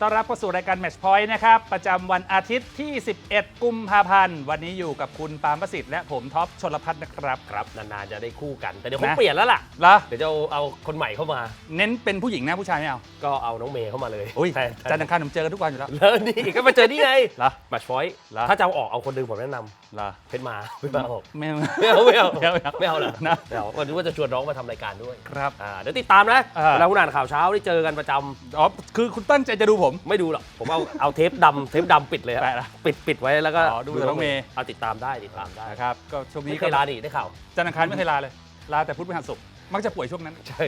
ต้อนรับเข้าสู่รายการ Match Point นะครับ ประจำวันอาทิตย์ที่ 11 กุมภาพันธ์ วันนี้อยู่กับคุณปาล์มประสิทธิ์และผมท็อปชลพัฒน์นะครับ ครับ นานๆจะได้คู่กัน แต่เดี๋ยวผมนะ เปลี่ยนแล้วล่ะ เหรอเดี๋ยวจะเอาเอาคนใหม่เข้ามา เน้นเป็นผู้หญิงนะผู้ชายไม่เอาก็เอาน้องเมย์เข้ามาเลยอุ้ยแทนจันทร์อังคารผมเจอกันทุกวันอยู่แล้ว แล้วนี่ก็มาเจอนี่ไงเหรอมัชฟอยเหรอ ถ้าจะเอาออกเอาคนหนึงผมแนะนเหรอำเพชรมาเพชรมาออกไม่ไม่เอาไม่เอาไม่เอาไม่เอาไม่เอาเหรอนะ ไม่เอาวันนี้ว่าจะชวนน้องมาทำรายการด้วยครับ อ่าเดี๋ยวติดตามนะอ่าเวลาคุณอ่านข่าวเช้าได้เจอกันประจำ อ๋อคือคุณตั้งใจจะดูผม ไม่ดูหรอก ผมเอาเอาเทปดำเทปดำปิดเลยอะแปะละปิดปิดไว้แล้วก็อ๋อดูแต่น้องเมย์ เอาติดตามได้ติดตามได้นะครับก็ช่วงนี้ไม่เคยลาดิได้ข่าว จันทร์อังคารไม่เคยลาเลย ลาแต่พุธพฤหัสศุกร์มักจะป่วยช่วงนั้น ใช่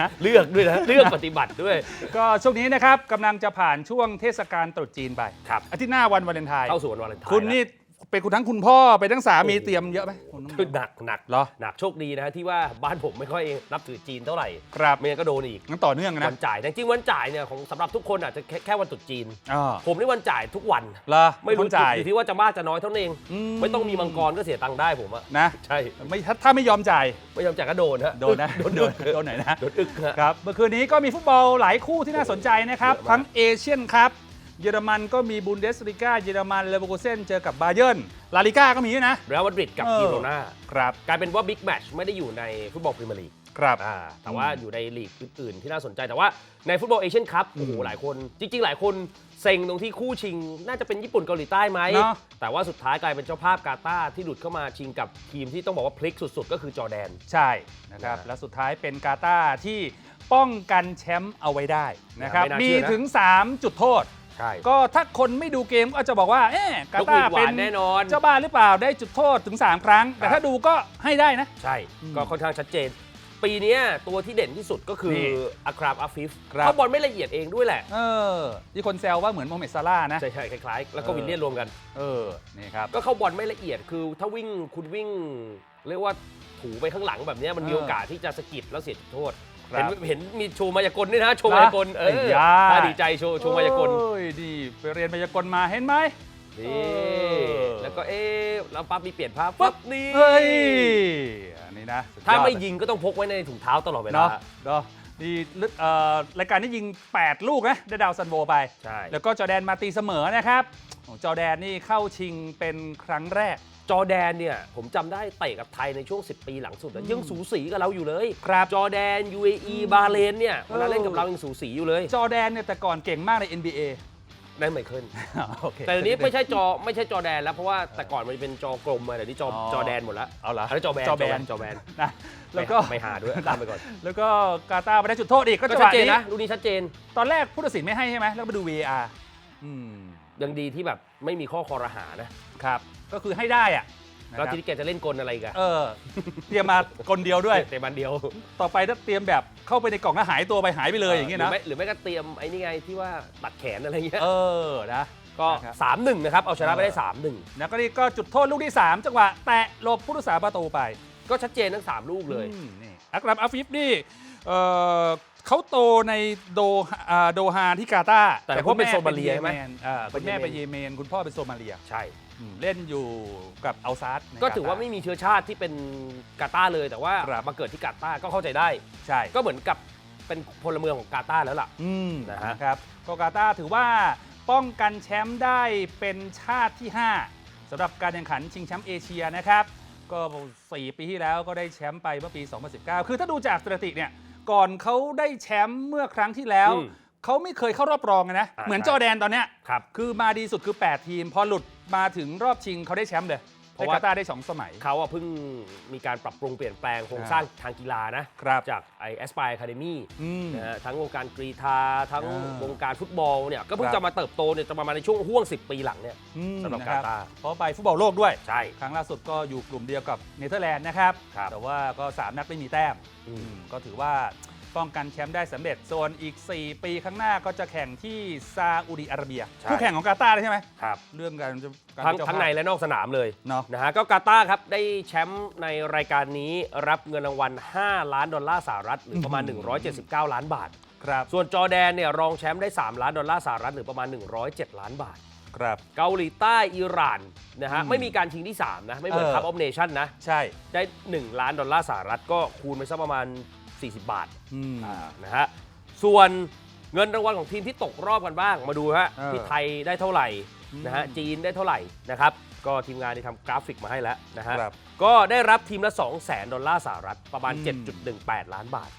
นะ เลือกด้วยนะ เลือกปฏิบัติด้วย ก็ช่วงนี้นะครับกำลังจะผ่านช่วงเทศกาลตรุษจีนไปครับ อาทิตย์หน้าวันวาเลนไทน์เข้าสู่วันวาเลนไทน์คุณแล้วนี่ เป็นคุณทั้งคุณพ่อไปทั้งสามีโอ้โหเตรียมเยอะไหมคุณน้อง คือหนักหนักเหรอ หนักโชคดีนะฮะที่ว่าบ้านผมไม่ค่อยนับถือจีนเท่าไหร่ครับไม่งั้นก็โดนอีกงั้นต่อเนื่องนะวันจ่ายแต่จริงๆวันจ่ายเนี่ยของสำหรับทุกคนอาจจะแค่แค่วันตรุษจีนอ๋อผมนี่วันจ่ายทุกวัน เหรอไม่รู้คนจ่าย อยู่ที่ว่าจะมากจะน้อยเท่านั้นเอง อืม ไม่ต้องมีมังกรก็เสียตังค์ได้ผมอะนะ ใช่ ไม่ถ้าถ้าไม่ยอมจ่ายไม่ยอมจ่ายก็โดนฮะโดนนะ โดนโดโดนนโดนไหนอยนะ โดนอึกฮะ ครับเมื่อคืนนี้ก็มีฟุตบอลหลายคู่ที่น่าสนใจนะครับ เยอะมาก ทั้งเอเชียนคัพ เยอรมันก็มีบุนเดสลิก้าเยอรมันเลเวอร์คูเซนเจอกับบาเยิร์นลาลิก้าก็มีด้วยนะ เรอัลมาดริดกับเออ กิโรนาครับกลายเป็นว่าบิ๊กแมตช์ไม่ได้อยู่ในฟุตบอลพรีเมียร์ลีกครับ อ่าแต่ว่าอยู่ในลีกอื่นๆ ที่น่าสนใจแต่ว่าในฟุตบอลเอเชียนคัพโอ้โหอืมหลายคน จริง ๆ หลายคนเซ็งตรงที่คู่ชิง น่าจะเป็นญี่ปุ่นเกาหลีใต้ไหม เนอะ แต่ว่าสุดท้ายกลายเป็นเจ้าภาพกาตาร์ที่หลุดเข้ามาชิงกับทีมที่ต้องบอกว่าพลิกสุด ๆ ก็คือจอร์แดน ใช่นะครับนะและสุดท้ายเป็นกาตาร์ที่ป้องกันแชมป์เอาไว้ได้นะครับ ไม่น่ามีเชื่อนะ ถึง 3 จุดโทษ ใช่ ก็ถ้าคนไม่ดูเกมก็จะบอกว่า เอ๊ะกาลูกตาหวีร์ดหเป็วานนแน่นอน เจ้าบ้านหรือเปล่าได้จุดโทษถึง 3 ครั้ง แต่ถ้าดูก็ให้ได้นะ ใช่อืมก็ค่อนข้างชัดเจน ปีเนี้ยตัวที่เด่นที่สุดก็คือนี่อัครามอัฟฟิฟครับเขาบอลไม่ละเอียดเองด้วยแหละ เออ ที่คนแซวว่าเหมือนโมฮัมเหม็ดซาร่าห์นะ ใช่ใช่คล้ายๆ แล้วก็เออวินเลียนรวมกัน เออ นี่ครับ ก็เข้าบอลไม่ละเอียด คือถ้าวิ่งคุณวิ่ง เรียกว่าถูไปข้างหลังแบบเนี้ยมันมีเออโอกาสที่จะสะกิดแล้วเสียจุดโทษครั เห็บนเห็นมีโชว์มายากลด้วยนะโชว์มายากลเอไอ้อยาถ้าดีใจโชว์โชว์มายากลโอ้ยดีไปเรียนมายากลมาเห็นไหมนี่เออแล้วก็เอ๊ะแล้วปั๊บมีเปลี่ยนภาพปั๊บนี่เฮ้ยอันนี้นะสุดยอดถ้าไม่ยิงก็ต้องพกไว้ในถุงเท้าตลอดเวลาเนาะเนาะดีลึกเอ่อรายการนี้ยิง 8 ลูกนะได้ดาวซันโวไป ใช่ แล้วก็จอร์แดนมาตีเสมอนะครับโอ้จอร์แดนนี่เข้าชิงเป็นครั้งแรก จอร์แดนเนี่ยผมจำได้เตะกับไทยในช่วง 10 ปีหลังสุดอะยังสูสีกับเราอยู่เลย ครับจอร์แดน UAE บาห์เรนเนี่ยเวลาเล่นกับเรายังสูสีอยู่เลย จอร์แดนเนี่ยแต่ก่อนเก่งมากใน NBA นั่นไม่เคยโอเค แต่เดี๋ยวนี้ไม่ใช่จอไม่ใช่จอแดนแล้วเพราะว่าแต่ก่อนมันเป็นจอกลมมาเดี๋ยวนี้จออ๋อจอแดนหมดแล้วเอาเหรออันนี้จอแบนจอแบนจอแบนนะแล้วก็ไม่หาด้วยตามไปก่อนแล้วก็กาตาร์ไปได้จุดโทษอีกก็ก็จังหชัดวะเจนนี้นะลูกนี้ชัดเจนตอนแรกผู้ตัดสินไม่ให้ใช่ไหมแล้วมาดู VAR อืมยังดีที่แบบไม่มีข้อคอรหานะ ครับ ก็คือให้ได้อะ นะคแล้วรับทีนี้แกจะเล่นกลอะไรอีกันเออเตรียมมาคนเดียวด้วย เตะบันเดียวต่อไปถ้าเตรียมแบบเข้าไปในกล่องแล้วหายตัวไปหายไปเลยอย่างเงี้ยหรืนะไม่หรือไม่ก็เตรียมไอ้นี่ไงที่ว่าตัดแขนอะไรเงี้ยเออนะ ก็นะครับ สามหนึ่งนะครับเอาชนะไปได้สามหนึ่งแล้วก็นี่ก็จุดโทษลูกที่ 3 จังหวะแตะหลบผู้รักษาประตูไปก็ชัดเจนทั้งสามลูกเลย อืมนี่อักรัมอาฟิฟนี่เออเขาโตในโดอ่าโดฮาที่กาตาร์แต่เขาเป็นโซมาเลียใช่ไหมนอ่าคุณแม่เป็เป็นนเยเยเมเมนนคุณพ่อเป็นโซมาเลีย ใช่อืม เล่นอยู่กับอัลซาร์ในก็ถือว่าตร์ไม่มีเชื้อชาติที่เป็นกาตาร์เลยแต่ว่าครับมาเกิดที่กาตาร์ก็เข้าใจได้ ใช่ก็เหมือนกับเป็นพลเมืองของกาตาร์แล้วล่ะอืมนะฮะนะครับก็กาตาร์ถือว่าป้องกันแชมป์ได้เป็นชาติที่ 5สำหรับการแข่งขันชิงแชมป์เอเชียนะครับก็ 4 ปีที่แล้วก็ได้แชมป์ไปเมื่อปี 2019 คือถ้าดูจากสถิติเนี่ยก่อนเขาได้แชมป์เมื่อครั้งที่แล้วอืม เขาไม่เคยเข้ารอบรองเลยนะอ่าเหมือนใช่จอร์แดนตอนเนี้ยครับ คือมาดีสุดคือ 8 ทีม พอหลุดมาถึงรอบชิงเขาได้แชมป์เลยเพเพราะราะว่ากาตาร์ได้ 2 สมัย เขาอะเพิ่งมีการปรับปรุงเปลี่ยนแปลงโครงสร้างทางกีฬานะครับจากไอแอสปายอะคาเดมี่อืมนะฮะทั้งวงการกรีธาทั้งอ่าวงการฟุตบอลเนี่ยก็เพิ่งครับ จะมาเติบโตเนี่ยจะประมาณในช่วงห่วง 10 ปีหลังเนี่ย อืมสำหรับนะกาคตาร์ เพราะไปฟุตบอลโลกด้วย ใช่ ครั้งล่าสุดก็อยู่กลุ่มเดียวกับเนเธอร์แลนด์นะครับ ครับแต่ว่าก็ 3 นัดไม่มีแต้มอืมอืมก็ถือว่า ป้องกันแชมป์ได้สำเร็จ ส่วนอีก 4 ปีข้างหน้าก็จะแข่งที่ซาอุดิอาระเบียใช่ คู่แข่งของกาตาร์เลยใช่ไหมครับ เรื่องการจะการทั้งเจ้าทั้งภาพในและนอกสนามเลยเนาะนะฮะก็กาตาร์ครับได้แชมป์ในรายการนี้รับเงินรางวัล 5 ล้านดอลลาร์สหรัฐหรือประมาณ 179 ล้านบาท ครับส่วนจอร์แดนเนี่ยรองแชมป์ได้ 3 ล้านดอลลาร์สหรัฐหรือประมาณ 107 ล้านบาท ครับ เกาหลีใต้อิหร่านนะฮะอืมไม่มีการชิงที่ 3 นะ ไม่เหมือนเออ คัพออฟเนชั่นนะ ใช่ ได้ 1 ล้านดอลลาร์สหรัฐก็คูณไปสักประมาณ 40 บาทอืมนะฮะส่วนเงินรางวัลของทีมที่ตกรอบกันบ้างมาดูฮะเออ ที่ไทยได้เท่าไหร่นะฮะอืมจีนได้เท่าไหร่นะครับก็ทีมงานได้ทำกราฟิกมาให้แล้วนะฮะ ครับ ก็ได้รับทีมละ 2 0 0แสนดอลลาร์สหรัฐ ประมาณ อืม 7.18 ล้านบาท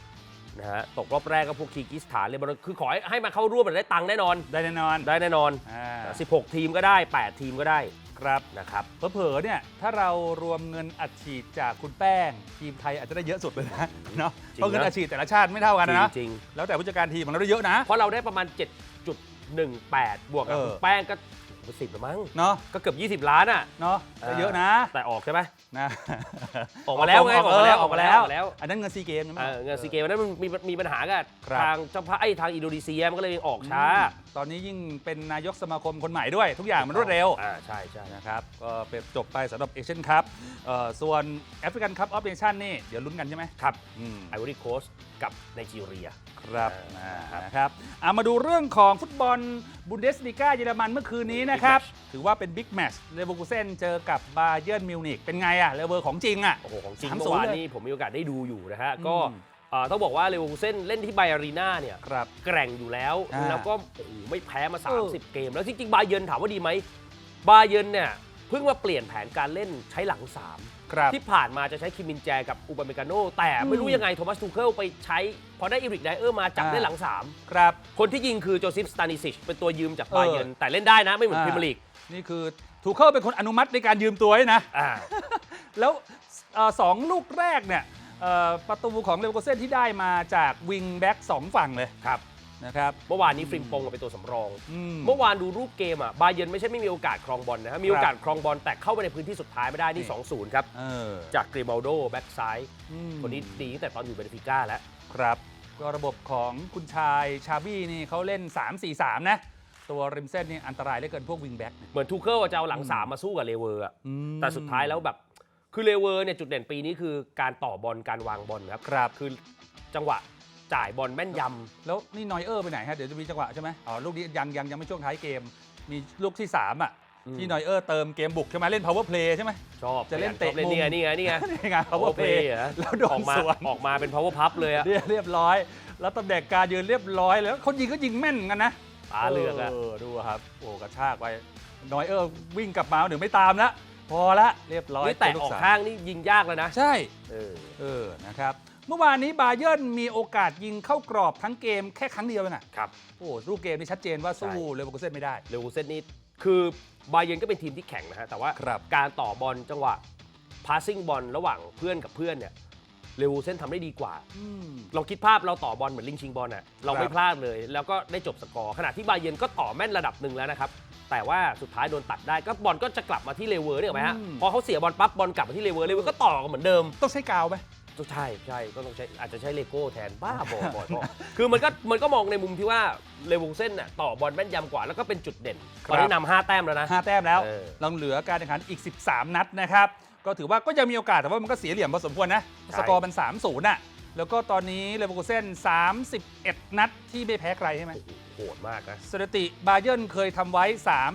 นะฮะตกรอบแรกก็พวกคีร์กิสถานเลยบานคือขอให้ให้มาเข้าร่วมมันได้ตังค์แน่นอน ได้แน่นอนได้แน่นอน อ่า16 ทีมก็ได้ 8 ทีมก็ได้ ครับนะครับเผลอๆเนี่ยถ้าเรารวมเงินอัดฉีดจากคุณแป้ง ทีมไทยอาจจะได้เยอะสุดเลยนะเนาะจริงนะ เพราะเงินอัดฉีดแต่ละชาติไม่เท่ากันนะจริงแล้วแต่ผู้จัดการทีมของเราได้เยอะนะ ๆเพราะเราได้ประมาณ 7.18 บวกกับเออ คุณแป้งก็ สิบละมั้ง เนาะก็เกือบ 20 ล้านอะ เนาะได้เยอะนะแต่ออกใช่ไหมนะออกมาแล้วไงออกมาแล้วออออกกมามาแล้แล้ววออกมาแล้ว อันนั้นเงินซีเกมเออเงินซีเกมวันนั้นมันมีมีปัญหากับครับ ทางเจ้าภาพไอ้ทางอินโดนีเซียมันก็เลยออกช้าตอนนี้ยิ่งเป็นนายกสมาคมคนใหม่ด้วย ทุกอย่างมันรวดเร็ว อ่าใช่ใช่นะครับ ก็เป็นจบไปสำหรับเอเชียนคัพส่วนแอฟริกันคัพออฟเนชั่นนี่เดี๋ยวลุ้นกันใช่ไหมครับอืม ไอวอรี่โคสกับไนจีเรีย ครับอ่าอ่านะครับเอามาดูเรื่องของฟุตบอลบุนเดสลีกาเยอรมันเมื่อคืนนี้นะครับ ถือว่าเป็นบิ๊กแมตช์เลเวอร์คูเซนเจอกับบาเยิร์นมิวนิกเป็นไงอะเลเวอร์ของจริงอะโอ้โหของจริงสามเมื่ศูอนย์วานเลยนี้ผมมีโอกาสได้ดูอยู่นะฮะ ก็อืมเอ่อต้องบอกว่าเลเวอร์คูเซนเล่นที่ไบอารีนาเนี่ยครับแกร่งอยู่แล้วอ่าแล้วก็โอ้โหไม่แพ้มาเออ30 เกม แล้วจริงๆบาเยิร์นถามว่าดีไหมบาเยิร์นเนี่ยเพิ่งมาเปลี่ยนแผนการเล่นใช้หลัง ครับ3ที่ผ่านมาจะใช้คิมมินแจกับอูบาเมกาโนแต่ไม่รู้อืมยังไงโทมัสทูเคิลไปใช้ พอได้อีริกไดเออร์มาจับอ่าได้หลังครับ3คนที่ยิงคือโจซิฟสตานิซิชเป็นตัวยืมจากเออบาเยิร์นแต่เล่นได้นะไม่เหมือนพรีเมียร์ลีกนี่คือถูกเข้าเป็นคนอนุมัติในการยืมตัวให้นะอ่าแล้วเอ่อสองลูกแรกเนี่ยเอ่อประตูของเลเวอร์คูเซนที่ได้มาจากวิงแบ็กสองฝั่งเลยครับ นะครับ เมื่อวานนี้ฟริมปงเป็นตัวสำรอง อืม เมื่อวานดูรูปเกมอะบาเยิร์นไม่ใช่ไม่มีโอกาสครองบอลนะฮะมีโอกาสครองบอลแต่เข้าไปในพื้นที่สุดท้ายไม่ได้นี่นี่2-0 ครับ เออจากกริบัลโดแบ็กซ้ายอืมคนนี้ดีตั้งแต่ตอนอยู่เบนฟิก้าแล้ว ครับ ก็ระบบของคุณชายชาบี้นี่เขาเล่น 3-4-3 นะ ตัวริมเส้นนี่อันตรายเหลือเกินพวกวิงแบ็กเนี่ยเหมือนทูเคิลจะเอาหลังอืมสามมาสู้กับเลเวอร์อะอืมแต่สุดท้ายแล้วแบบคือเลเวอร์เนี่ยจุดเด่นปีนี้คือการต่อบอลการวางบอลครับ ครับ คือจังหวะ จ่ายบอลแม่นยแล้วนี่นอยเออร์ไปไหนฮะ เดี๋ยวจะมีจังหวะใช่ไหมอ๋อ ลูกนี้ยังยังยังไม่ช่วงท้ายเกม มีลูกที่ 3 อะำที่นอยเออร์เติมเกมบุกใช่ไหมเล่น power play ใช่ไหม ชอบจะเล่นเตะชอบเล่นมุม นี่ไงนี่ไงนี่ไง นี่ไง power play เหรอแล้วโดอนอกมาสวน ออกมาเป็น power pup เลยอะเรียบเรียบร้อย แล้วตำแหน่งการยืนเรียบร้อยแล้วคนยิงก็ยิงแม่นเหมือนกันนะตาเลือกอะดูครับ โอ้กระชากไปนอยเออร์วิ่งกลับมาหนึ่งไม่ตามละพอละเรียบร้อยนี่แตะเป็นลูออกสมข้างนี่ยิงยากแล้วนะ ใช่ เออ เออ นะครับ เมื่อวานนี้บาเยิร์นมีโอกาสยิงเข้ากรอบทั้งเกมแค่ครั้งเดียวเองอะครับ โอ้รูปเกมนี่ชัดเจนว่าสู้ใช่เลเวอร์คูเซนไม่ได้ เลวูเซนนี่คือบาเยิร์นก็เป็นทีมที่แข็งนะฮะ แต่ว่าครับการต่อบอลจังหวะพาสซิ่งบอลระหว่างเพื่อนกับเพื่อนเนี่ยเลวูเซนทำได้ดีกว่าอืมเราคิดภาพเราต่อบอลเหมือนลิงชิงบอลน่ะเราครับไม่พลาดเลย แล้วก็ได้จบสกอร์ขณะที่บาเยิร์นก็ต่อแม่นระดับหนึ่งแล้วนะครับ แต่ว่าสุดท้ายโดนตัดได้ก็บอลก็จะกลับมาที่เลเวอร์เนี่ยไหมฮะพอเขาเสียบอลปั๊บบอลกลับมาที่เลเวอร์เลเวอร์ก็ต่อกันเหมือนเดิมต้องใช้กาวไหม ใช่ใช่ก็ต้องใช้อาจจะใช้เลโก้แทนบ้าบอบอยพ่อคือมันก็มันก็มองในมุมที่ว่าเลวงเส้นน่ะต่อบอลแม่นยำกว่าแล้วก็เป็นจุดเด่นครับตอนนี้นำห้าแต้มแล้วนะห้าแต้มแล้วเออเราเหลือการแข่งขันอีก 13 นัดนะครับ ก็ถือว่าก็ยังมีโอกาสแต่ว่ามันก็เสียเหลี่ยมพอสมควรนะ สกอร์มัน 3-0น่ะ แล้วก็ตอนนี้เลเวอร์คูเซน31 นัดที่ไม่แพ้ใครใช่ไหมโห ดมากนะ สถิติบาเยิร์นเคยทำไว้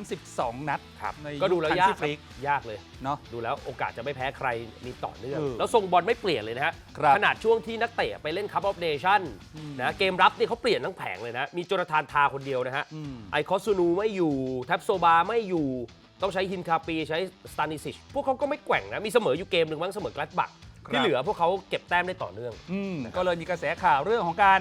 32 นัด ครับ ในก็ดูแล้วยุคยาก Hansi Flick ยากเลย เนาะ ดูแล้วโอกาสจะไม่แพ้ใครมีต่อเนื่อง เออแล้วทรงบอลไม่เปลี่ยนเลยนะฮะ ครับขนาดช่วงที่นักเตะไปเล่นคัพออฟเนชั่นอืม นะเกมรับนี่เขาเปลี่ยนทั้งแผงเลยนะ มีโจนาธานทาคนเดียวนะฮะ อืม ไอคอสซูนูไม่อยู่แท็บโซบาไม่อยู่ ต้องใช้ฮินคาปีใช้สตานิซิชพวกเขาก็ไม่แกว่งนะ มีเสมออยู่เกมหนึ่งมั้งเสมอกลัดบัก ครับ ที่เหลือพวกเขาเก็บแต้มได้ต่อเนื่อง อืมก็เลยมีกระแสข่าวเรื่องของการ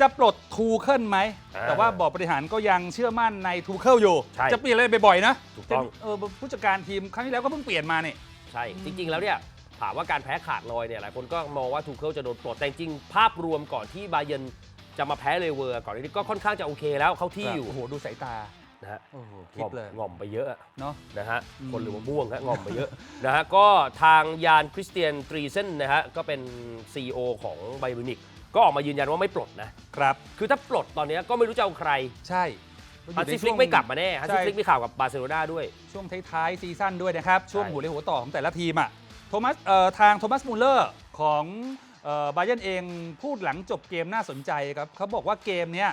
จะปลดทูเคิลไหมอ่าแต่ว่าบอร์ดบริหารก็ยังเชื่อมั่นในทูเคิลอยู่ ใช่จะเปลี่ยนอะไรบ่อยๆนะถูกต้อง เออผู้จัดการทีมครั้งที่แล้วก็เพิ่งเปลี่ยนมาเนี่ย ใช่ จริง ๆ แล้วเนี่ย ถามว่าการแพ้ขาดลอยเนี่ยหลายคนก็มองว่าทูเคิลจะโดนปลดแต่จริงๆภาพรวมก่อนที่บาเยิร์นจะมาแพ้เลเวอร์ก่อนนี้ก็ค่อนข้างจะโอเคแล้วเข้าที่อยู่ โอ้โห ดูสายตา นะฮะโอ้โหพงลิอกมเลยงอมไปเยอะอะเนาะนะฮะอืมคนหรือว่าม่วงฮะงอมไปเยอะนะฮะก็ทางยานคริสเตียนตรีเซนนะฮะก็เป็น CEO ของไบรนิกก็ออกมายืนยันว่าไม่ปลดนะครับ คือถ้าปลดตอนเนี้ยก็ไม่รู้จะเอาใคร ใช่ฮันซิฟลิกไม่กลับมาแน่ฮันซิใช่ฟลิกมีข่าวกับบาร์เซโลนาด้วย ช่วงท้ายๆซีซั่นด้วยนะครับ ช่วงใช่หัวเรียวหัวต่อของแต่ละทีมอะโทมัสเอ่อทางโทมัสมูลเลอร์ของบาเยนเองพูดหลังจบเกมน่าสนใจครับเขาบอกว่าเกมเนี้ย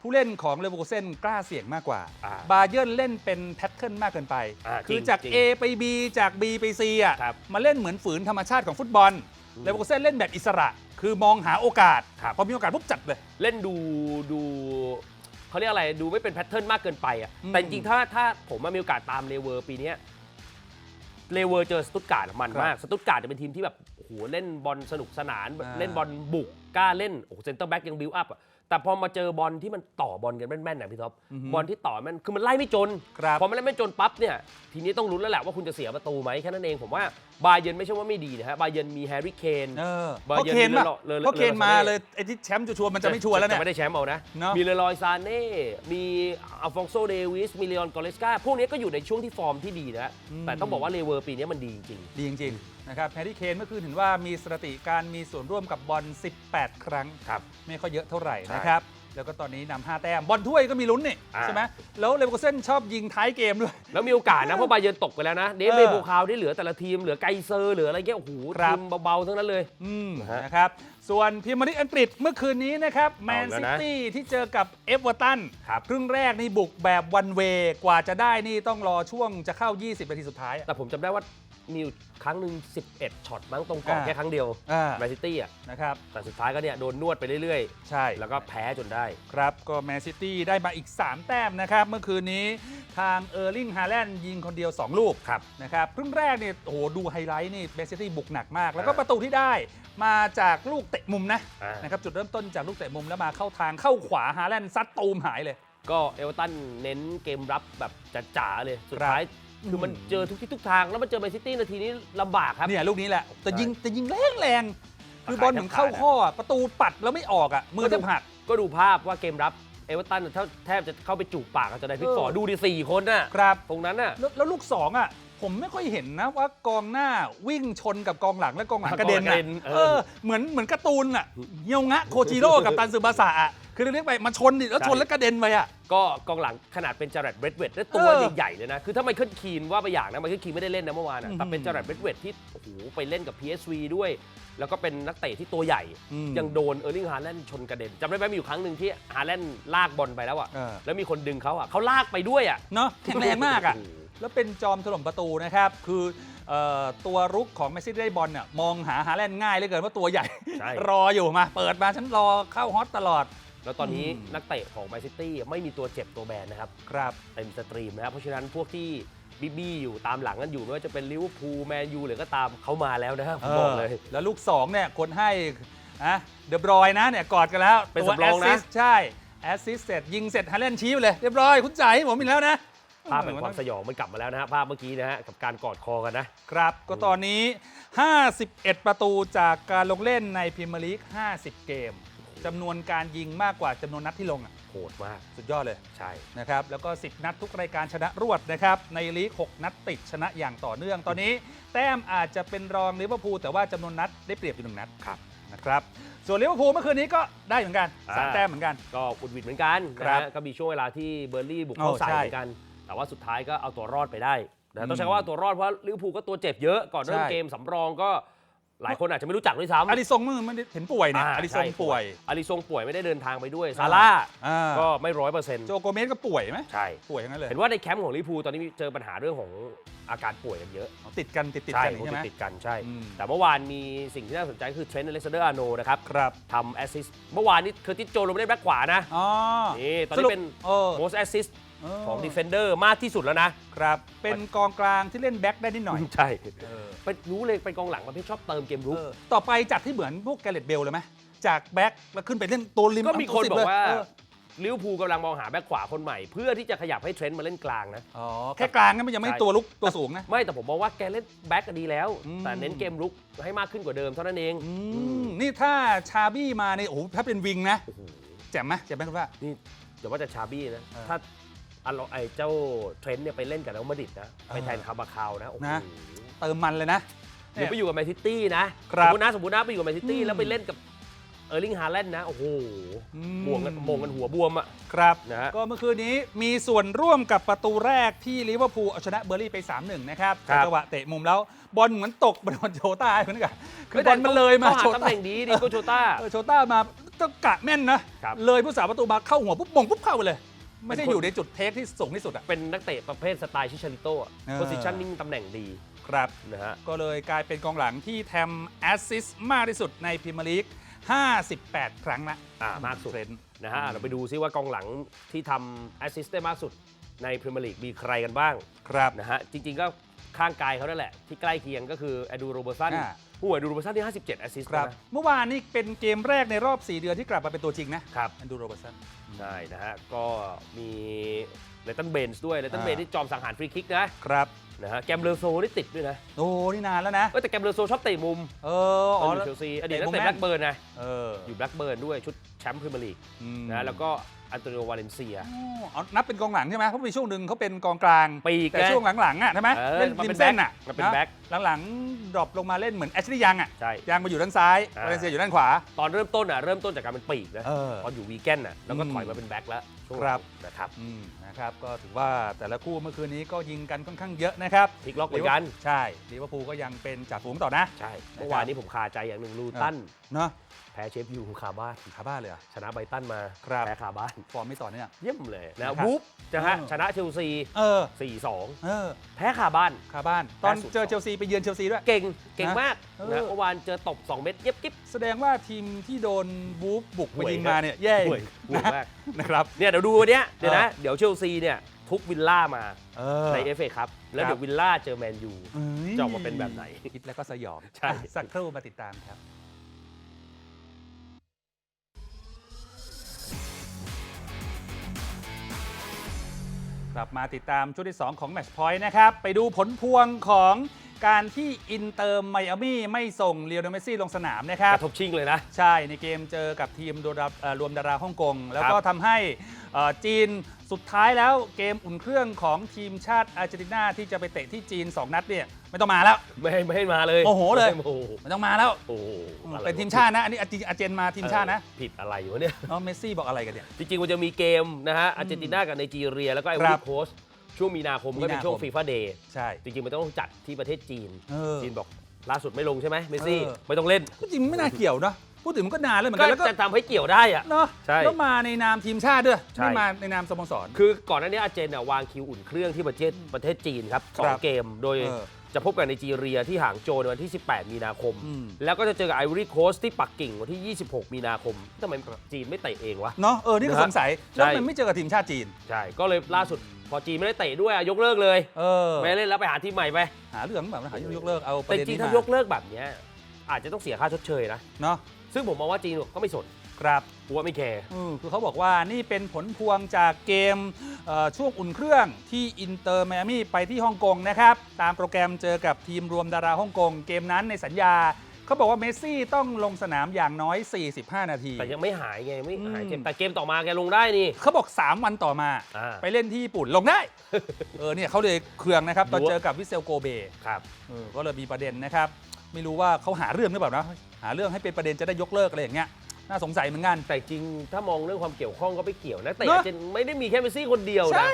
ผู้เล่นของเลเวอร์คูเซนกล้าเสี่ยงมากกว่า อ่าบาเยนเล่นเป็นแพทเทิร์นมากเกินไป อ่าคือจริงจาก จริง A ไป B จาก B ไป C อะครับมาเล่นเหมือนฝืนธรรมชาติของฟุตบอลอืมเลเวอร์คูเซนเล่นแบบอิสระ คือมองหาโอกาส ครับ พอมีโอกาสปุ๊บจัดเลย เล่นดูดูเขาเรียกอะไรดูไม่เป็นแพทเทิร์นมากเกินไปอะอืมแต่จริงๆถ้าถ้าผมมามีโอกาสตามเลเวอร์ปีเนี้ยเลเวอร์เจอสตุตการ์ดมันมาก สตุตการ์ดจะเป็นทีมที่แบบโอ้โหเล่นบอลสนุกสนาน อ่า เล่นบอลบุกกล้าเล่นโอ้โหเซนเตอร์แบ็กยังบิวอัพอะ แต่พอมาเจอบอลที่มันต่อบอลกันแม่นๆนะพี่ท็อปอือฮึบอลที่ต่อแม่นคือมันไล่ไม่จนครับพอมันไล่ไม่จนปั๊บเนี่ยทีนี้ต้องลุ้นแล้วแหละว่าคุณจะเสียประตูไหมแค่นั้นเองผมว่าบาเยร์นไม่ใช่ว่าไม่ดีนะฮะบาเยร์นมีแฮร์รี่เคนเออบาเพราะเยิร์นเคนป่ะเลอเลอเพราะเคนเลอมาซาเน่เลยไอ้ที่แชมป์จะชัวร์มันจะไม่ชัวร์แล้วเนี่ยจะไม่ได้แชมป์เอานะเนอะมีเลรอยซาเน่มีอัลฟองโซเดวิสมีเลออนกอเลสกาพวกนี้ก็อยู่ในช่วงที่ฟอร์มที่ดีนะอืมแต่ต้องบอกว่าเลเวอร์ปีนี้มันดีจริงดีจริงๆ นะครับแฮร์รี่เคนเมื่อคืนเห็นว่ามีสถิติการมีส่วนร่วมกับบอล 18 ครั้ง ครับ ไม่ค่อยเยอะเท่าไหร่ใช่นะครับ แล้วก็ตอนนี้นำ5แต้มบอลถ้วยก็มีลุ้นนี่อ่า ใช่ไหมแล้วเลเวอร์เซนชอบยิงท้ายเกมด้วย แล้วมีโอกาสนะ เพราะบาเยิร์นตกไปแล้วนะ เดฟเออเบโบคาวได้เหลือแต่ละทีม เหลือไกเซอร์เหลืออะไรเงี้ยโอ้โหครับ ทีมเบาๆทั้งนั้นเลย อืมนะฮะนะครับ ส่วนพรีเมียร์ลีกอังกฤษเมื่อคืนนี้นะครับแมนเอาแล้วซินะตี้ที่เจอกับเอฟเวอร์ตันครับ ครึ่งแรกนี่บุกแบบวันเวกว่าจะได้นี่ต้องรอช่วงจะเข้า 20 นาทีสุดท้ายอะ แต่ผมจำได้ว่า มีอยู่ครั้งหนึ่ง11ช็อตมั้งตรงกรอบอ่า แค่ครั้งเดียวอ่าแมนซิตี้อะนะครับ แต่สุดท้ายก็เนี่ยโดนนวดไปเรื่อยใช่ ๆ แล้วก็แพ้จนได้ ครับ ก็แมนซิตี้ได้มาอีก 3 แต้มนะครับ เมื่อคืนนี้ทางเออร์ลิงฮาแลนด์ยิงคนเดียว 2 ลูกครับนะครับครึ่งแรกเนี่ยโอ้โหดูไฮไลท์นี่แมนซิตี้บุกหนักมาก แล้วก็อ่าประตูที่ได้มาจากลูกเตะมุมนะอ่าน นะครับจุดเริ่มต้นจากลูกเตะมุมแล้วมาเข้าทางเข้าขวาฮาแลนด์ซัดตูมหายเลย ก็เอเวอร์ตันเน้นเกมรับแบบจ๋าๆเลย สุดท้าย คือมันอืมเจอทุกที่ทุกทาง แล้วมันเจอแมนซิตี้นาทีนี้ลำบากครับ เนี่ยลูกนี้แหละแต่ใช่ยิงแต่ยิงแรงแรงคือบอลเหมือนเข้าข้ออะประตูปัดแล้วไม่ออกอะมือแทบหักก็ดูภาพว่าเกมรับเอเวอร์ตันแทบแทบจะเข้าไปจูบปากกับจนได้พิกฟอร์เออดูดิสี่คนน่ะครับตรงนั้นน่ะแล้วแล้วลูกสองอะ ผมไม่ค่อยเห็นนะว่ากองหน้าวิ่งชนกับกองหลังและกองหลังกระเด็นกระอะเด็นเออเออเหมือนเหมือนการ์ตูนอะเฮียวงะโคจิโร่กับตันซึบาสะอะคือเรียกไปมาชนดิแล้วชนแล้วกระเด็นไปอะ ก็กองหลังขนาดเป็นจารัดเบรดเวดและตัวเออใหญ่ๆเลยนะ คือถ้าไมเคิลคีนว่าไปอย่างนะไมเคิลคีนไม่ได้เล่นนะเมื่อวานอะอืมแต่เป็นจารัดเบรดเวดที่โอ้โหไปเล่นกับ PSV ด้วย แล้วก็เป็นนักเตะที่ตัวใหญ่ อืมยังโดนเออร์ลิงฮาแลนด์ชนกระเด็นจำได้ไหมมีอยู่ครั้งหนึ่งที่ฮาแลนด์ลากบอลไปแล้วอะเออ แล้วมีคนดึงเขาอะเขาลากไปด้วยอะ เนาะแข็งแรงมากอะโโห แล้วเป็นจอมถล่มประตูนะครับ คือเอ่อตัวรุกของแมสซี่ได้บอลเนี่ยมองหาฮาแลนด์ง่ายเหลยเกินว่าตัวใหญ่ ใช่ รออยู่มา เปิดมาฉันรอเข้าฮอตตลอดแล้วตอนนี้อืมนักเตะของแมนซิตี้ไม่มีตัวเจ็บตัวแบนนะครับครับ เต็มสตรีมนะครับเพราะฉะนั้นพวกที่บีบี้อยู่ตามหลังกันอยู่ไม่ว่าจะเป็นลิเวอร์พูลแมนยูหรือก็ตามเขามาแล้วนะครับผมบอกเลย แล้วลูก2เนี่ยคนให้อะเดบรอยนะเนี่ยกอดกันแล้วเป็นตัวสำรองนะแสซิสต์ใช่ แอสซิสต์เสร็จยิงเสร็จฮาแลนด์ชี้ไปเลย เรียบร้อย คุณจ่ายให้ผมอีกแล้วนะ ภาพแห่งความสยองมันกลับมาแล้วนะฮะภาพเมื่อกี้นะฮะกับการกอดคอกันนะครับ ก็ตอนนี้ 51 ประตูจากการลงเล่นในพรีเมียร์ลีก 50 เกมจำนวนการยิงมากกว่าจำนวนนัดที่ลงอะโหดมาก สุดยอดเลยใช่นะครับ แล้วก็ 10 นัดทุกรายการชนะรวดนะครับ ในลีก 6 นัดติดชนะอย่างต่อเนื่อง ตอนนี้ แต้มอาจจะเป็นรองลิเวอร์พูลแต่ว่าจำนวนนัดได้เปรียบอยู่หนึ่งนัดครับนะครับส่วนลิเวอร์พูลเมื่อคืนนี้ก็ได้เหมือนกันสามอ่าแต้มเหมือนกัน ก็อุดหวิดเหมือนกันครันะบฮะก็มีช่วงเวลาที่เบอร์ลี่บุกเข้าโอ้ใส่ใช่เหมือนกัน แต่ว่าสุดท้ายก็เอาตัวรอดไปได้นะอืมต้องใช้คำว่าตัวรอดเพราะลิเวอร์พูลก็ตัวเจ็บเยอะก่อนเริ่มใช่ เกมสำรองก็หลายคนอาจจะไม่รู้จักด้วยซ้ำอาริซงมึงมันเห็นป่วยเนี่ยาอาริซงใช่ป่วยอาริซงป่วยไม่ได้เดินทางไปด้วยซาร่าอ่าก็ไม่ร้อยเปอร์เซ็นต์โจโกเมสก็ป่วยไหมใช่ ป่วยทั้งนั้นเลยเห็นว่าในแคมป์ของลิเวอร์พูลตอนนี้มีเจอปัญหาเรื่องของอาการป่วยกันเยอะติดกันติดติดใช่กันผมใช่ไหม ติดๆกันใช่ อืม แต่เมื่อวานมีสิ่งที่น่าสนใจคือเทรนต์อเล็กซานเดอร์อาร์โนนะครับครับทำแอสซิสต์เมื่อวานนี้เคอร์ติสโจลงไปได้แบ็คขวานะ อ๋อนี่ตอนสนี้รุปเป็น เออ most assist เออ ของดีเฟนเดอร์มากที่สุดแล้วนะครับ เป็นกองกลางที่เล่นแบ็คได้นิดหน่อย ใช่เออไปรู้เลยเป็นกองหลังประเภทชอบเติมเกมรุกเออต่อไปจัดที่เหมือนพวกแกเรตเบลเลยไหมจากแบ็คแล้วขึ้นไปเล่นตัวริมก็มีคนสิบอกว่าเลยเลิเวอร์พูลกำลังมองหาแบ็คขวาคนใหม่ เพื่อที่จะขยับให้เทรนต์มาเล่นกลางนะอ๋อแค่กลางนั้นมันยังไม่ใช่ตัวลุกตัวสูงนะ ไม่แต่ผมมองว่าแกเล่นแบ็คก็ดีแล้วอืมแต่เน้นเกมรุกให้มากขึ้นกว่าเดิมเท่านั้นเองอืมนี่ถ้าชาบี้มาในโอ้โหถ้าเป็นวิงนะโอ้โหแจ่มไหมแจ่มไหมคุณว่านี่เดี๋ยวว่าจะชาบี้นะเออถ้า อัลโลไอเจ้าเทรนต์เนี่ยไปเล่นกับเรอัลมาดริดนะไปเออแทนคาบาคาวนะโอ้โหนะ เติมมันเลยนะ หรือไปอยู่กับแมนซิตี้นะครับสมมตินะสมมตินะไปอยู่กับแมนซิตี้อืม แล้วไปเล่นกับเออร์ลิงฮาแลนด์นะโอ้โหอืมบวงกันโมงกันหัวบวมอะครับ นะฮะ ก็เมื่อคืนนี้มีส่วนร่วมกับประตูแรกที่ลิเวอร์พูลเอาชนะเบอร์ลี่ไป 3-1 นะครับครับ จังหวะเตะมุมแล้วบอลเหมือนตกบนโชต้าเหมือนกันคือบอลมันเลยมาเขาหาโชตำต้าแหน่งดีดีโกโชต้า เออโชต้ามาต้องกะแม่นนะ ครับ เลยผู้สาประตูมาเข้าหัวปุ๊บมงปุ๊บเข้าไปเลย ไม่ใช่เป็นคนอยู่ในจุดเทคที่สูงที่สุดอะเป็นนักเตะประเภทสไตล์ชิชาริโต้เออ โพสิชันนิ่งตำแหน่งดีครับนะฮะ ก็เลยกลายเป็นกองหลังที่ทำแอสซิสต์มากที่สุดในพรีเมียร์ลีก 58 ครั้งละอ่ามากสุด เทรนต์นะฮะ เราไปดูซิว่ากองหลังที่ทำแอสซิสต์ได้มากสุดในพรีเมียร์ลีกมีใครกันบ้างครับ นะฮะ จริง ๆ ก็ ข้างกายเขานั่นแหละ ที่ใกล้เคียงก็คือแอดูโรเบอร์สันอ่า ผู้อดูโรเบอร์สันที่ 57 แอสซิสต์ครับนะเมื่อวานนี้เป็นเกมแรกในรอบ 4 เดือนที่กลับมาเป็นตัวจริงนะครับแอนดูโรเบอร์สัน ใช่นะฮะ ก็มีเลตันเบนส์ด้วยเลตันอ่า เบนส์ที่จอมสังหารฟรีคิกนะครับนะฮะแกมเลอโซนี่ติดด้วยนะโอ้นี่นานแล้วนะ เออแต่แกมเลอโซชอบเตะมุมเออตอ๋ออนอยู่เชลซีอดีตนักเตะมุมเตะแม่แบนล็กเบิร์นนะ เอออยู่แบล็กเบิร์นด้วยชุดแชมป์พรีเมียร์ลีกอืมนะแล้วก็ อันโตนิโอวาเลนเซียโอ้เอานับเป็นกองหลังใช่ไหมเพราะมีช่วงหนึ่งเขาเป็นกองกลาง ปีกแต่นะช่วงหลังๆอะใช่ไหมเออเล่นมาริเป็มนเส้นอะแบ็คมาเป็นแบ็คนะหลังๆดรอปลงมาเล่นเหมือนแอชลีย์ยังอะใช่ ยังมาอยู่ด้านซ้ายอ่า วาเลนเซียอยู่ด้านขวา ตอนเริ่มต้นอะเริ่มต้นจากการเป็นปีกนะเออ ตอนอยู่วีแกนน่ะแล้วก็อืมถอยมาเป็นแบ็คแล้วช่วงหครัลับงนะครับอืมนะครับก็ถือว่าแต่ละคู่เมื่อคืนนี้ก็ยิงกันค่อนข้างเยอะนะครับพลิกล็อกเหมือนกัน ใช่ลิเวอร์พูลก็ยังเป็นจ่าฝูงต่อนะ ใช่ เมื่อวานนี้ผมคาใจอย่างหนึ่งลูตัน เนาะแพ้เชฟยูคาบ้านขาบ้านเลยเหรอ ชนะไบรตันมา ครับ แพ้คาบ้านฟอร์มไม่ต่อเนี่ยเยี่ยมเลยนะนะครับวูฟนะฮะเออ ชนะเชลซี เออ 4-2 เออแพ้คาบ้านขาบ้าน ตอนล่าสุดเจอเชลซีไปเยือนเชลซีด้วย เก่งเก่งนะมากเออ นะเมื่อวานเจอตบ 2 เม็ดเย็บกิ๊บ แสดงว่าทีมที่โดนบูฟบุกไปห่วย ยิงครับมาเนี่ยแย่ห่วยห่วยนะมาก นะครับ เนี่ยเดี๋ยวดูวันเนี้ยเดี๋ยวนะเออเดี๋ยวเชลซีเนี่ยทุกวิลล่ามาเออ ในเอฟเอครับ แล้วครับ เดี๋ยววิลล่าเจอแมนยูเอ้ยจะออกมาเป็นแบบไหน คิดแล้วก็สยองใช่ อะสักครู่มาติดตามครับ กลับมาติดตามช่วงที่ 2 ของ Match Point นะครับ ไปดูผลพวงของการที่อินเตอร์ไมอามี่ไม่ส่งเลียวเนลเมสซี่ลงสนามนะคกรับระทบชิงเลยนะ ใช่ในเกมเจอกับทีมโดราเอ่อรวมดาราฮ่องกง แล้วก็ทำให้เอ่อจีนสุดท้ายแล้วเกมอุ่นเครื่องของทีมชาติอาร์เจนตินาที่จะไปเตะที่จีน 2 นัดเนี่ย ไม่ต้องมาแล้ว ไม่ให้ไม่ให้มาเลยโมโหเลย โอ้โหไม่ต้องมาแล้วโอ้โหอะไรเป็นทีมชาตินะ อันนี้อาร์เจอาร์เจนมาทีมชาตินะเออผิดอะไรอยู่วะเนี่ย เนาะเมสซี่บอกอะไรกันเนี่ย จริงๆมันจะมีเกมนะฮะอาร์เจนตินากับไนจีเรีย แล้วก็ไอวอครัรี่บโคสช่วงมีนาคมก็เป็นมีนาคมช่วงฟีฟ่าเดย์ใช่ จริงๆมันต้องจัดที่ประเทศจีน เออ จีนบอกล่าสุดไม่ลงใช่ไหมเมสซี่เออ ไม่ต้องเล่น ก็จริงไม่น่าเกี่ยวเนอะพูดถึงมันก็นานแล้วเหมือนก็กันแล้วก็จะทำให้เกี่ยวได้อะ เนาะใช่แล้วมาในนามทีมชาติด้วยใช่ ไม่มาในนามสโมสร คือก่อนหน้านี้อาร์เจนน่ะวางคิวอุ่นเครื่องที่ประเทศประเทศจีนครับสอคงรับเกม โดยเออ จะพบกับไนจีเรียที่หางโจวในวันที่ 18 มีนาคม อืม แล้วก็จะเจอกับไอวอรี่โคสที่ปักกิ่งวันที่ 26 มีนาคมทำไมจีนไม่เตะเองวะ เนาะเออนี่ก็นะฮะสงสัยใช่แล้วมันไม่เจอกับทีมชาติจีน ใช่ ก็เลยล่าสุดพอจีนไม่ได้เตะด้วยอะยกเลิกเลยเออไม่เล่นแล้วไปหาทีมใหม่ไปหาเรื่องแบบนะหายกเลิกเอาประแต่เด็นจริงนี้ๆถ้ามายกเลิกแบบเนี้ยอาจจะต้องเสียค่าชดเชยนะ เนาะซึ่งผมมองว่าจีนก็ไม่สน ครับกูว่าไม่แคร์อืมคือเขาบอกว่านี่เป็นผลพวงจากเกมเอ่อช่วงอุ่นเครื่องที่อินเตอร์ไมอามี่ไปที่ฮ่องกงนะครับ ตามโปรแกรมเจอกับทีมรวมดาราฮ่องกง เกมนั้นในสัญญา เขาบอกว่าเมสซี่ต้องลงสนามอย่างน้อย 45 นาที แต่ยังไม่หายไงไม่หายอืมเจ็บแต่เกมต่อมาแกลงได้นี่ เขาบอก 3 วันต่อมา อ่า ไปเล่นที่ญี่ปุ่นลงได้ เออเนี่ยเขาเลยเคืองนะครับ ตอนดูว่าเจอกับวิเซลโกเบ ครับเออก็เลยมีประเด็นนะครับ ไม่รู้ว่าเขาหาเรื่องหรือเปล่านะ หาเรื่องให้เป็นประเด็นจะได้ยกเลิกอะไรอย่างเงี้ย น่าสงสัยเหมือนกัน แต่จริงถ้ามองเรื่องความเกี่ยวข้องก็ไม่เกี่ยวนะ แต่เนอะ อาร์เจนไม่ได้มีแค่เมสซี่คนเดียวนะ ใช่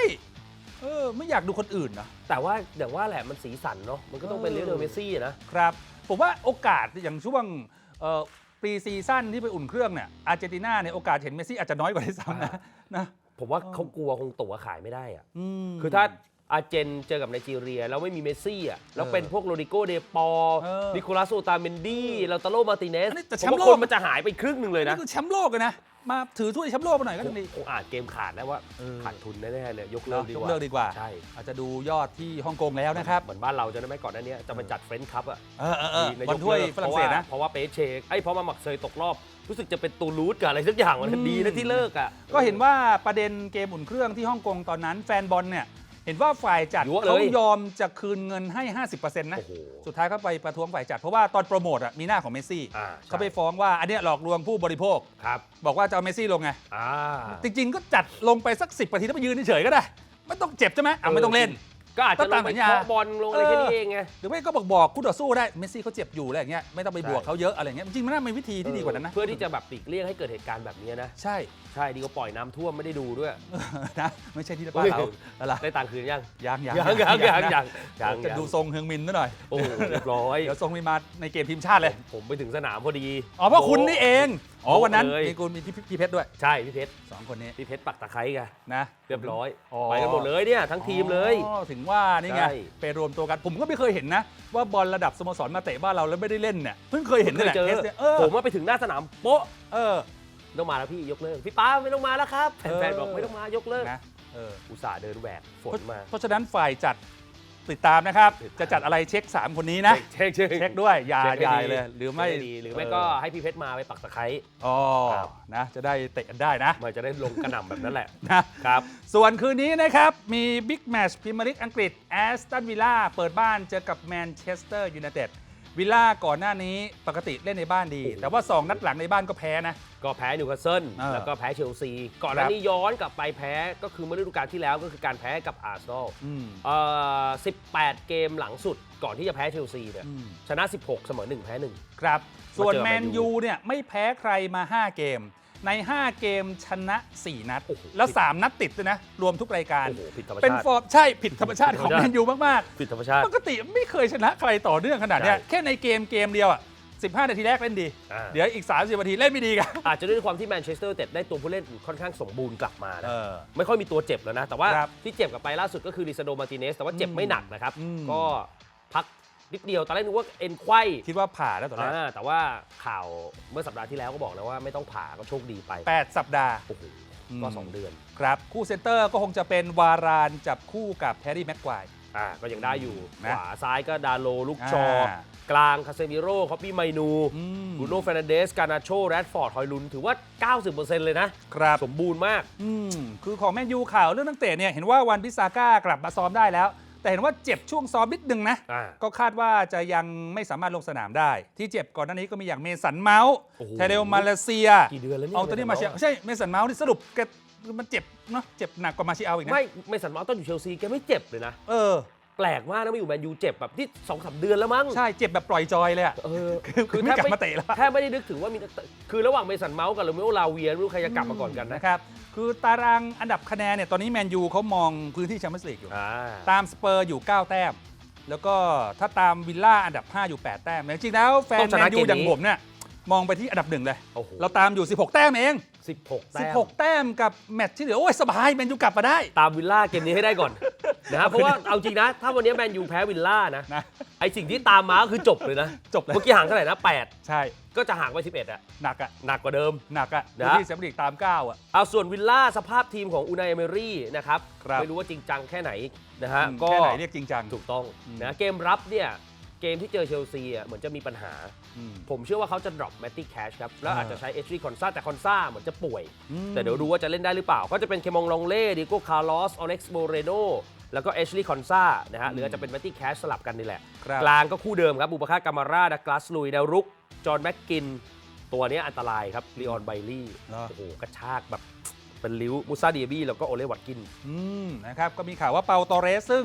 เออ ไม่อยากดูคนอื่นนะ แต่ว่าอย่างว่าแหละมันสีสันเนาะมันก็ต้องเป็นเออเรื่องเมสซี่อะนะ ครับ ผมว่าโอกาสอย่างช่วงเอ่อปรีซีซั่นที่ไปอุ่นเครื่องเนี่ยอาร์เจนตินาเนี่ยโอกาสเห็นเมสซี่อาจจะน้อยกว่าที่ซ้ำนะนะผมว่าเออเขากลัวคงตั๋วขายไม่ได้อะมคือถ้า อาร์เจนเจอกับไนจีเรีย แล้วไม่มีเมสซี่อะแล้วเป็นพวกโรดิโกเดปอเออนิโคลัสโอตาเมนดี้ลาตาโลมาติเนสอันนี้แต่ผแชมมป์ว่าโลกคนมันจะหายไปครึ่งหนึ่งเลยนะนี่คือแชมป์โลกเลยนะ มาถือถ้วยแชมป์โลกมาหน่อยก็ยังดีคงอ่านเกมขาดแล้วว่าเออขาดทุนแน่ๆเลยยกเลิเนาะกดียกกว่าเลิกดีกว่าใช่อาจจะดูยอดที่ฮ่องกงแล้วนะครับ เหมือนบ้านเราจะได้ไหมก่อนหน้านี้จะมาจัดเฟรนช์คัพอะเออเออเออมีบอลถ้วยฝรั่งเศสนะเพราะว่าเพราะว่าเปเชกไอ้ยเพราะว่าหมักเซยตกรอบรู้สึกจะเป็นตูรูสกับอะไรสักอย่างวันนั้นอืมดีนะที่เลิกอะก็เห็นว่าประเด็นเกมอุ่นเครื่องที่ฮ่องกงตอนนั้นแฟนบอลเนี่ย เห็นว่าฝ่ายจัดยั่วเลยเขายอมจะคืนเงินให้ 50%นะ โอ้โหสุดท้ายเขาไปประท้วงฝ่ายจัด เพราะว่าตอนโปรโมทอะมีหน้าของเมสซี่อ่าเขาไปฟ้องว่าอันเนี้ยหลอกลวงผู้บริโภค ครับบอกว่าจะเอาเมสซี่ลงไง อ่า จริง ๆ ก็จัดลงไปสัก 10นาทีแล้วไปยืนเฉยๆก็ได้ ไม่ต้องเจ็บใช่ไหมอะไม่ต้องเล่น ก็อาจจะก็ลตามงไปสัญญาเคาะบอลลงอะไรเออแค่นี้เองไง หรือไม่ก็บอกบอกคู่ต่อสู้ได้เมสซี่เขาเจ็บอยู่อะไรอย่างเงี้ยไม่ต้องไปบวกใช่เขาเยอะอะไรเงี้ยจริงๆมันน่ามีวิธีที่ดีกว่านั้นนะเพื่อที่จะแบบปลีกเลี่ยงให้เกิดเหตุการณ์แบบนี้นะ ใช่ใช่ดีกว่าปล่อยน้ำท่วมไม่ได้ดูด้วยนะไม่ใช่ที่บ้านเราอะไรได้ตังค์คืนยังยังยังยังยังยังนะยังยังจะดูทรงเฮงมินซะหน่อยโอ้โหเรียบร้อยเดี๋ยวทรงมินมาในเกมทีมชาติเลย ผมไปถึงสนามพอดีอ๋อเพราะคุณนี่เอง อ๋อโอ้วันนั้นเลยมีคุณมีพี่พี่เพชรด้วยใช่พี่เพชรสองคนนี้พี่เพชรปักตะไคร้ไงนะ เรียบร้อยอ๋อ ไปกันหมดเลยเนี่ยทั้งทีมเลย อ๋อถึงว่านี่ไงใช่ ไปรวมตัวกันผมก็ไม่เคยเห็นนะ ว่าบอลระดับสโมสรมาเตะบ้านเราแล้วไม่ได้เล่นเนี่ยเพิ่งเคยเห็นนี่แหละเจอเคสเนี่ยเออผมว่าไปถึงหน้าสนามโป๊ะเออต้องมาแล้วพี่ยกเลิกพี่ป้าไม่ต้องมาแล้วครับเออแฟนๆบอกไม่ต้องมายกเลิกนะเอออุตส่าห์เดินแหวกฝนมา เพราะฉะนั้นฝ่ายจัด ติดตามนะครับติดตามจะจัดอะไรเช็ค 3 คนนี้นะ เช็คเช็คเช็คด้วยอย่าช็คอย่าให้ดีเลย หรือไม่เช็คให้ดีหรือไม่ก็ให้พี่เพชรมาไปปักตะไคร้ อ๋อครับ นะ จะได้เตะกันได้นะมันจะได้ลงกระหน่ำแบบนั้นแหละนะ ครับ ส่วนคืนนี้นะครับ มีบิ๊กแมตช์พรีเมียร์ลีกอังกฤษแอสตันวิลล่าเปิดบ้านเจอกับแมนเชสเตอร์ยูไนเต็ด วิลล่าก่อนหน้านี้ปกติเล่นในบ้านดีโอ้โหแต่ว่า 2 นัดหลังในบ้านก็แพ้นะ ก็แพ้นิวคาสเซิลเออแล้วก็แพ้เชลซี ก่อนหน้านี้ย้อนกลับไปแพ้ก็คือเมื่อฤดูกาลที่แล้วก็คือการแพ้กับอาร์เซนอลอืม เอ่อ18 เกมหลังสุดก่อนที่จะแพ้เชลซีเนี่ยอืมชนะ 16 เสมอ 1 แพ้ 1 ครับ ส่วนมาเจอแมแมนนยู ยูเนี่ยไม่แพ้ใครมา 5 เกม ใน 5 เกมชนะ 4 นัดโอ้โหแล้ว 3 นัดติดด้วยนะ รวมทุกรายการ โอ้โหผิดธรรมเป็นชาติฟอร์มใช่ผิดธรรมชาติของผิดธรรมชาติแมนยูมาก ผิดธรรมชาติ ๆ ปกติไม่เคยชนะใครต่อเนื่องขนาดเนี้ยใช่ แค่ในเกมเกมเดียวอะ15 นาทีแรกเล่นดี อ่า เดี๋ยวอีก 30 นาทีเล่นไม่ดีกันอาจจะด้วยความที่แมนเชสเตอร์ยูไนเต็ดได้ตัวผู้เล่นค่อนข้างสมบูรณ์กลับมานะ เออ ไม่ค่อยมีตัวเจ็บแล้วนะ แต่ว่าครับที่เจ็บกลับไปล่าสุดก็คือลิซาโดมาร์ติเนสแต่ว่าเจ็บไม่หนักนะครับ อืม ก็พัก นิดเดียวตอนแรกนึกว่าเอ็นไขว้คิดว่าผ่าแล้วตอนแรกอ่าแต่ว่าข่าวเมื่อสัปดาห์ที่แล้วก็บอกแล้วว่าไม่ต้องผ่าก็โชคดีไป8สัปดาห์โอ้โหอืมก็ 2 เดือน ครับคู่เซนเตอร์ก็คงจะเป็นวารานจับคู่กับแฮร์รี่แม็กควายอ่าก็ยังได้อยู่นะขวาซ้ายก็ดาโลลูกชออ่ากลางคาเซมิโร่คอปปี้ไมนูอืมบรูโน่เฟรนันเดสกานาโชแรดฟอร์ดฮอยลุนถือว่า 90%เลยนะ ครับสมบูรณ์มาก อืมคือของแมนยูข่าวเรื่องนักเตะเนี่ย เห็นว่าวันพิซาก้ากลับมาซ้อมได้แล้ว แต่เห็นว่าเจ็บช่วงซ้อมนิดนึงนะ อ่า ก็คาดว่าจะยังไม่สามารถลงสนามได้ ที่เจ็บก่อนหน้านี้ก็มีอย่างเมสันเมาส์โอ้โหเทเรลมาเลเซียกี่เดือนแล้วเนี่ย เอาตัวนี้มาเชียเมสันเมาส์ใช่เมสันเมาส์ที่สรุปแกมันเจ็บเนาะเจ็บหนักกว่ามาชิเอาอีกนะไม่ไม่สันเมาส์ตอนอยู่เชลซีแกไม่เจ็บเลยนะ เออ แปลกมากนะมาอยู่แมนยูเจ็บแบบที่สองสามเดือนแล้วมั้งใช่เจ็บแบบปล่อยจอยเลยอะเออคือคือไม่กลับมาเตะแล้วแทบไม่ได้นึกถึงว่ามีคือระหว่างเมสันเมาส์กับโรเมโอลาเวียไม่รู้ใครจะกลับมาก่อนกันนะนะครับคือตารางอันดับคะแนนเนี่ยตอนนี้แมนยูเขามองพื้นที่แชมเปี้ยนส์ลีกอยู่ อ่าตามสเปอร์อยู่ 9 แต้ม แล้วก็ถ้าตามวิลล่าอันดับ 5 อยู่ 8 แต้มแต่จริงๆแล้วแฟนต้องชแมนะนยูเกมนี้อย่างผมเนี่ยมองไปที่อันดับหนึ่งเลย โอ้โหเราตามอยู่ 16 แต้มเอง สิบหกแต้ม 16 แต้มกับแมตช์ที่เหลือ โอ้ย สบายแมนยูกลับมาได้ ตามวิลล่าเกมนี้ให้ได้ก่อน นะครับเพราะว่าเอาจริงนะ ถ้าวันนี้แมนยูแพ้วิลล่านะนะ ไอสิ่งที่ตามมาก็คือจบเลยนะจบเลย เมื่อกี้ห่างเท่าไหร่นะ ใช่8 ก็จะห่างไป 11อะหนักอะหนักกว่าเดิม หนักอะนะพื้นที่แชมเปี้ยนลีกตาม9อะเอาส่วนวิลล่าสภาพทีมของอูนายเอเมรี่นะครับครับ ไม่รู้ว่าจริงจังแค่ไหนนะฮะอืมก็แค่ไหนเรียกจริงจัง ถูกต้องอืมนะเกมรับเนี่ย เกมที่เจอเชลซีอะเหมือนจะมีปัญหา อืม ผมเชื่อว่าเขาจะ drop แมตตี้แคชครับ แล้วอ่า อาจจะใช้เอชรีคอนซาแต่คอนซาเหมือนจะป่วยอืมแต่เดี๋ยวดูว่าจะเล่นได้หรือเปล่า ก็จะเป็นเคมองลองเล่ดิโก้คาร์ลอสอเล็กซ์โบเรโนแล้วก็เอชลีย์คอนซานะฮะหรืออาจจะเป็นแมตตี้แคชสลับกันนี่แหละ ครับ กลางก็คู่เดิมครับบูปาค่ากามาร่าดักลาสลุยแนวรุก จอห์นแม็กกิน ตัวเนี้ยอันตรายครับลีออนไบลี่เหรอ โอ้โหกระชากแบบเป็นลิ้วมูซาเดียบี้แล้วก็โอเลวัตกิน อืมนะครับก็มีข่าวว่าเปาโตเรสซึ่ง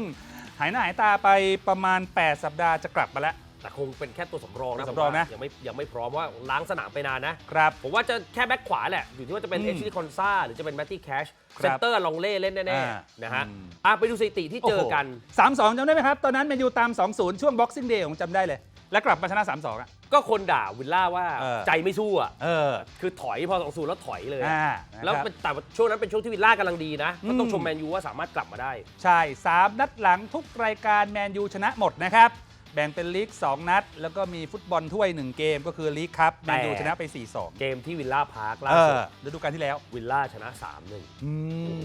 หายหน้าหายตาไปประมาณ 8 สัปดาห์จะกลับมาแล้ว แต่คงเป็นแค่ตัวสำรองนะตัวสำรองนะ ผมว่ายังไม่ยังไม่พร้อมเพราะว่าล้างสนามไปนานนะ ครับ ผมว่าจะแค่แบ็คขวาแหละ อยู่ที่ว่าจะเป็นอืมเอชลีย์คอนซาหรือจะเป็นแมตตี้แคชครับเซนเตอร์ลองเล่เล่นแน่อ่าๆนะฮะอืม อะไปดูสถิติที่เจอกันสามสองจำได้ไหมครับ ตอนนั้นแมนยูตาม 2-0 ช่วง Boxing Day ผมจำได้เลย แล้วกลับมาชนะ3-2อะ ก็คนด่าวิลล่าว่าเออ ใจไม่สู้อะ เออ คือถอยพอสองศูนย์แล้วถอยเลยอะอ่าแล้วนะครับเป็นแต่ว่าช่วงนั้นเป็นช่วงที่วิลล่ากำลังดีนะก็ต้องอืม ชมแมนยูว่าสามารถกลับมาได้ ใช่ 3 นัดหลังทุกรายการแมนยูชนะหมดนะครับ แบ่งเป็นลีก 2 นัด แล้วก็มีฟุตบอลถ้วย 1 เกมก็คือลีกครับแมนยูชนะไป 4-2เกมที่วิลล่าพาร์คล่าเอสุอดฤดูกาลที่แล้ว วิลล่าชนะ3-1อื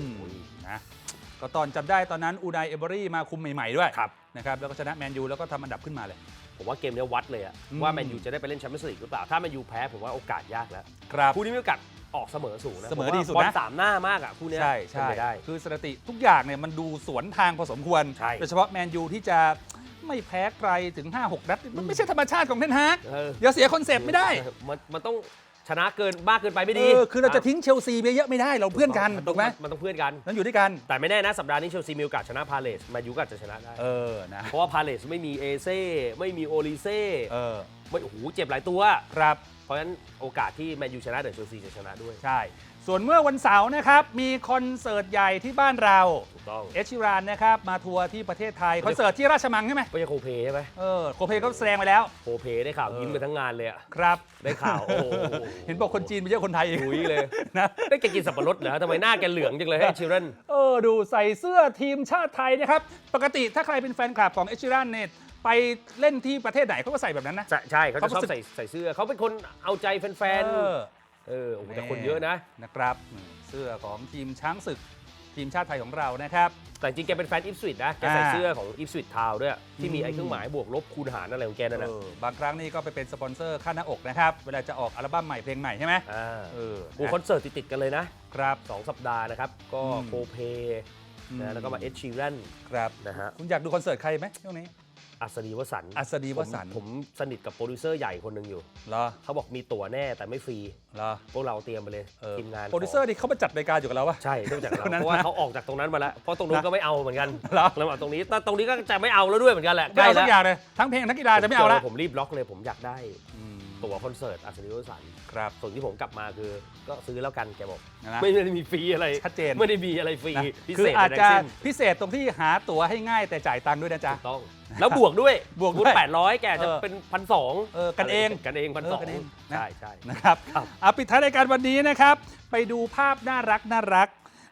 มโอ้ยนะก็ตอนจำได้ตอนนั้นอูไดเอเบอรี่มาคุมใหม่ ๆ ด้วยครับ นะครับ แล้วก็ชนะแมนยูแล้วก็ทำอันดับขึ้นมาเลย ผมว่าเกมเนี้ยวัดเลยอะอืมว่าแมนยูจะได้ไปเล่นแชมเปี้ยนส์ลีกหรือเปล่า ถ้าแมนยูแพ้ผมว่าโอกาสยากแล้วครับ คู่นี้มีโอกาสออกเสมอสูงนะเสมอดีสุดนะ บอลสามหน้ามากอะคู่เนี้ยใช่เป็นใช่ไปได้ คือสถิติทุกอย่างเนี่ยมันดูสวนทางพอสมควร ใช่โดยเฉพาะแมนยูที่จะไม่แพ้ใครถึง 5-6 นัด มันไม่ใช่ธรรมชาติของเทนฮากเออเดี๋ยวเสียคอนเซปต์ไม่ได้ มันมันต้อง ชนะเกินมากเกินไปไม่ดีเออคือเราจะทิ้งเชลซีไปเยอะไม่ได้เราเพื่อนกันมันถูต้องกไหมมันต้องเพื่อนกันนั้นอยู่ด้วยกัน แต่ไม่แน่นะ สัปดาห์นี้เชลซีมีโอกาสชนะพาเลสแมนยูก็อาจจะชนะได้เออนะเพราะว่าพาเลสไม่มีเอเซ่ไม่มีโอลิเซ่เออไม่โอ้โหเจ็บหลายตัวครับเพราะฉะนั้นโอกาสที่แมนยูชนะเดี๋ยวเชลซีจะชนะด้วยใช่ ส่วนเมื่อวันเสาร์นะครับ มีคอนเสิร์ตใหญ่ที่บ้านเรา ถูกต้องเอชิรานนะครับมาทัวร์ที่ประเทศไทย คอนเสิร์ตที่ราชมังใช่ไหมไม่ใช่โคเพใช่ไหมเออโคเพก็แสดงไปแล้วโคเพได้ข่าวเออยิ้มกันทั้งงานเลยอะครับ ได้ข่าวโอ้โหเห็นบอกคนจีนไปเยอะคนไทยอีก หุยเลยนะได้แกกินสับปะรดเหรอทำไมหน้าแกเหลืองจังเลยให้ชิรันเออดูใส่เสื้อทีมชาติไทยนะครับ ปกติถ้าใครเป็นแฟนคลับของเอชิรันเนี่ยไปเล่นที่ประเทศไหนเขาก็ใส่แบบนั้นนะ ใช่ใช่เขาจะชอบเขารู้สึกใส่ใส่เสื้อเขาเป็นคนเอาใจแฟนเออ เออโอ้โหแต่คนเยอะนะ นะครับอืมเสื้อของทีมช้างศึกทีมชาติไทยของเรานะครับ แต่จริงๆแกเป็นแฟนอิฟสวิตนะ แกใส่อ่าเสื้อของอิฟสวิตทาวด้วย ที่มีอืมไอ้เครื่องหมายบวกลบคูณหารอะไรของแกนั่นเอนะอบางครั้งนี่ก็ไปเป็นสปอนเซอร์ค่าหน้าอกนะครับ เวลาจะออกอัลบั้มใหม่เพลงใหม่ใช่ไหมอ่าเออโอ้คอนเสิร์ตติดๆกันเลยนะ ครับสองสัปดาห์นะครับ ก็อืม โคเพอืนะแล้วก็มาเอชชีแรนครับ นะฮะ คุณอยากดูคอนเสิร์ตใครไหมช่วงนี้ อัศดีวสันต์อัศดีวสันต์ ผมผมสนิทกับโปรดิวเซอร์ใหญ่คนหนึ่งอยู่ เหรอเขาบอกมีตั๋วแน่แต่ไม่ฟรี เหรอพวกเราเตรียมไปเลยเออทีมงานโปรดิวเซอร์นี่เขามาจัดรายการอยู่กับเราปะ ใช่ต้องจากเราคนนั้นเพราะว่านะเขาออกจากตรงนั้นมาแล้วเพราะตรงนู้นนะก็ไม่เอาเหมือนกันเหรอ แล้วมาตรงนี้แต่ตรงนี้ก็จะไม่เอาแล้วด้วยเหมือนกันแหละไม่เอาสักใกล้อย่างเลยทั้งเพลงทั้งกีฬาจะไม่เอาละผมรีบล็อกเลยผมอยากได้ อืม ตั๋วคอนเสิร์ตอัศดีวสันต์ครับ ส่วนที่ผมกลับมาคือก็ซื้อแล้วกันแกบอก นะ ไม่ได้มีฟรีอะไรชัดเจน ไม่ได้มีอะไรฟรีนะพิคืเศอษอาจใดจะทั้งสิ้นพิเศษตรงที่หาตั๋วให้ง่ายแต่จ่ายตังค์ด้วยนะจ๊ะ ถูกต้อง แล้วบวกด้วยบวกพูดด้วยแปดร้อยแกจะเออ เป็นพันสองเออกันเอง กันเองพันเอสอองกันเองนะ ใช่ใช่ นะครับครับ เอาปิดท้ายรายการวันนี้นะครับ ไปดูภาพน่ารักน่ารัก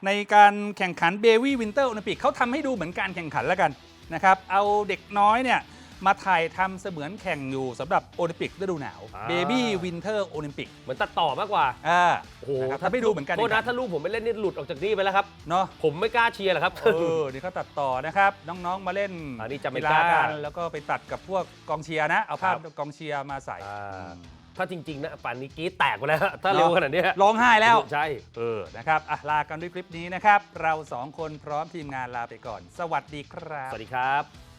ในการแข่งขันเบวี่วินเตอร์โอลิมปิกเขาทำให้ดูเหมือนการแข่งขันแล้วกันนะครับ เอาเด็กน้อยเนี่ย มาถ่ายทำเสมือนแข่งอยู่สำหรับโอลิมปิกฤดูหนาวเบบี้วินเตอร์โอลิมปิกเหมือนตัดต่อมากกว่าอ่าโอ้โหนะครับถ้าไม่ดูเหมือนกันโทษนะถ้าลูกผมไม่เล่นนี่หลุดออกจากนี่ไปแล้วครับ เนาะ ผมไม่กล้าเชียร์หรอกครับ เออนี่เขาตัดต่อนะครับ น้องๆมาเล่นอันนี้จะไม่ฬกล้ากันแล้วก็ไปตัดกับพวกกองเชียร์นะ เอาภาพครับ กองเชียร์มาใส่อ่าอืมถ้าจริงๆนะป่านนี้กรีดแตกไปแล้วถ้าเนอะเร็วขนาดเนี้ยร้องไห้แล้ว ใช่ เออ นะครับอะลากันด้วยคลิปนี้นะครับ เราสองคนพร้อมทีมงานลาไปก่อน สวัสดีครับ สวัสดีครับ